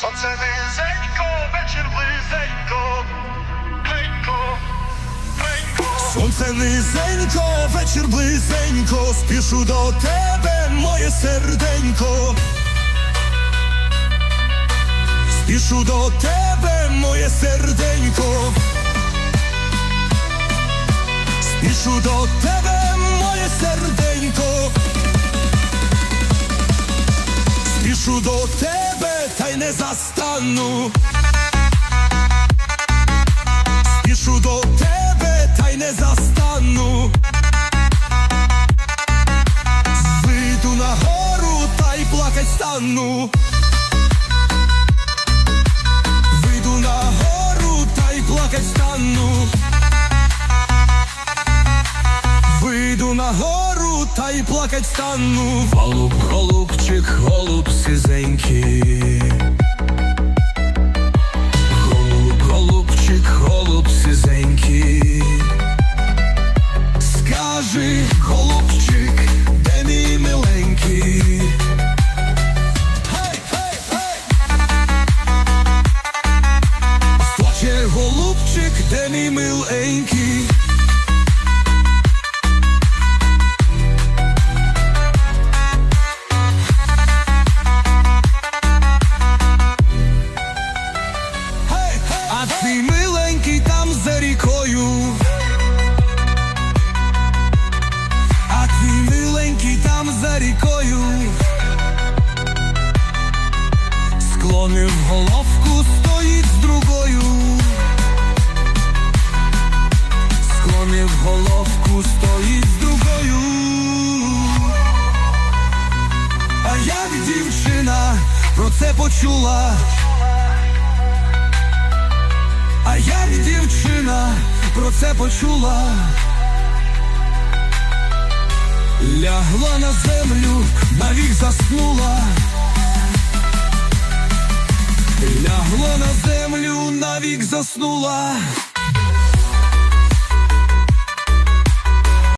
Сонце низенько, вечір близенько, Бленько, бленько. Сонце низенько, вечір близенько, спішу до тебе, моє серденько. Спішу до тебе, моє серденько. Спішу до тебе, моє серденько. Спішу до тебе, та й не застану. Спішу до тебе, та й не застану. Вийду на гору, та й плакать стану. Вийду на гору, та й плакать стану. Вийду на гору, та й плакать стану. Голуб, голубчик, голуб сизенький. Голуб, голубчик, голуб сизенький. Скажи, голубчик, там за рікою. Склонив головку, стоїть з другою. Склонив головку, стоїть з другою. А як дівчина про це почула? А як дівчина про це почула? Лягла на землю, навік заснула. Лягла на землю, навік заснула.